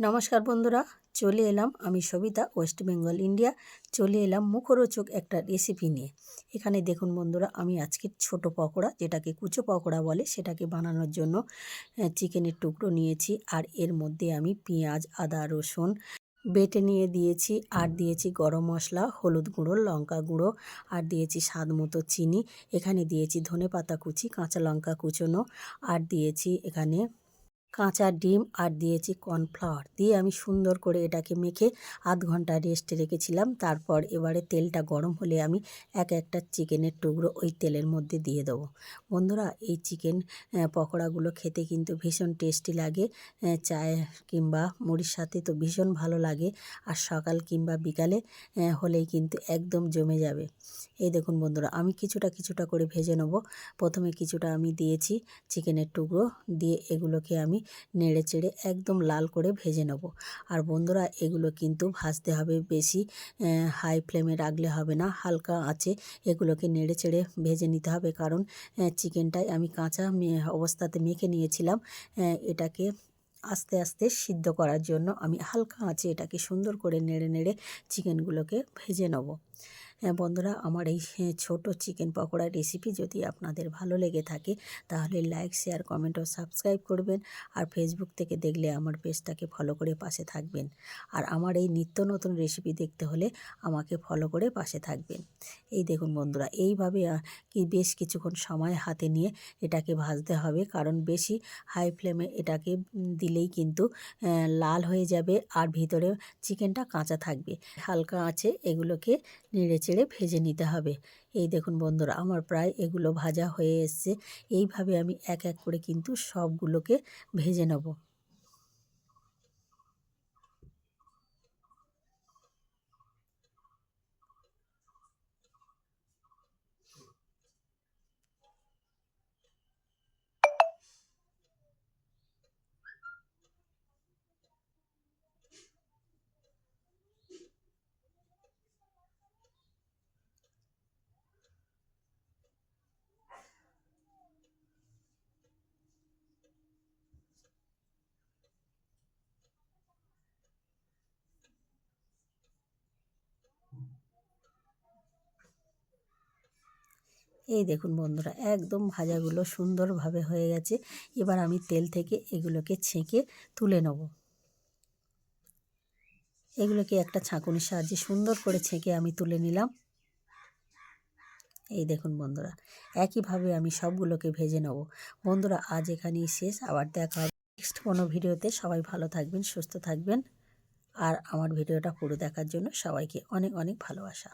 নমস্কার বন্ধুরা, চলে এলাম আমি সবিতা, ওয়েস্ট বেঙ্গল, ইন্ডিয়া। চলে এলাম মুখরোচক একটা রেসিপি নিয়ে। এখানে দেখুন বন্ধুরা, আমি আজকে ছোট পকোড়া, যেটাকে কুচো পকোড়া বলে, সেটাকে বানানোর জন্য চিকেনের টুকরো নিয়েছি। আর এর মধ্যে আমি পেঁয়াজ, আদা, রসুন বেটে নিয়ে দিয়েছি। আর দিয়েছি গরম মশলা, হলুদ গুঁড়ো, লঙ্কা গুঁড়ো। আর দিয়েছি স্বাদ মতো চিনি। এখানে দিয়েছি ধনে পাতা কুচি, কাঁচা লঙ্কা কুচোনো। আর দিয়েছি এখানে কাঁচা ডিম আর দিয়েছি কর্নফ্লাওয়ার। দিয়ে আমি সুন্দর করে এটাকে মেখে আধ ঘণ্টা রেস্টে রেখেছিলাম। তারপর এবারে তেলটা গরম হলে আমি এক একটা চিকেনের টুকরো ওই তেলের মধ্যে দিয়ে দেবো। বন্ধুরা, এই চিকেন পকোড়াগুলো খেতে কিন্তু ভীষণ টেস্টি লাগে। চায় কিংবা মুড়ির সাথে তো ভীষণ ভালো লাগে। আর সকাল কিংবা বিকালে হলেই কিন্তু একদম জমে যাবে। এই দেখুন বন্ধুরা, আমি কিছুটা কিছুটা করে ভেজে নেব। প্রথমে কিছুটা আমি দিয়েছি চিকেনের টুকরো। দিয়ে এগুলোকে আমি নেড়ে চেড়ে একদম লাল করে ভেজে নেব। আর বন্ধুরা, এগুলো কিন্তু ভাজতে হবে বেশি হাই ফ্লেমে রাখলে হবে না, হালকা আঁচে এগুলোকে নেড়ে চেড়ে ভেজে নিতে হবে। কারণ চিকেনটাই আমি কাঁচা অবস্থাতে মেখে নিয়েছিলাম এটাকে আস্তে আস্তে সিদ্ধ করার জন্য আমি হালকা আঁচে এটাকে সুন্দর করে নেড়ে নেড়ে চিকেনগুলোকে ভেজে নেব। হ্যাঁ বন্ধুরা, আমার এই ছোট চিকেন পকোড়ার রেসিপি যদি আপনাদের ভালো লেগে থাকে, তাহলে লাইক শেয়ার কমেন্ট ও সাবস্ক্রাইব করবেন আর ফেসবুক থেকে দেখলে আমার পেজটাকে ফলো করে পাশে থাকবেন। আর আমার এই নিত্য নতুন রেসিপি দেখতে হলে আমাকে ফলো করে পাশে থাকবেন। এই দেখুন বন্ধুরা, এইভাবে কি বেশ কিছুক্ষণ সময় হাতে নিয়ে এটাকে ভাজতে হবে, কারণ বেশি হাই ফ্লেমে এটাকে দিলেই কিন্তু লাল হয়ে যাবে আর ভিতরে চিকেনটা কাঁচা থাকবে। হালকা আছে এগুলোকে নেড়ে চেড়ে ভেজে নিতে হবে। এই দেখুন বন্ধুরা, আমার প্রায় এগুলো ভাজা হয়ে এসছে। এইভাবে আমি এক এক করে কিন্তু সবগুলোকে ভেজে নেব। এই দেখুন বন্ধুরা, একদম ভাজাগুলো সুন্দরভাবে হয়ে গেছে। এবার আমি তেল থেকে এগুলোকে ছেঁকে তুলে নেব। এগুলোকে একটা ছাঁকুনির সাহায্যে সুন্দর করে ছেঁকে আমি তুলে নিলাম। এই দেখুন বন্ধুরা, একইভাবে আমি সবগুলোকে ভেজে নেব। বন্ধুরা, আজ এখানেই শেষ, আবার দেখা হবে নেক্সট কোনো ভিডিওতে। সবাই ভালো থাকবেন, সুস্থ থাকবেন। আর আমার ভিডিওটা পুরো দেখার জন্য সবাইকে অনেক অনেক ভালোবাসা।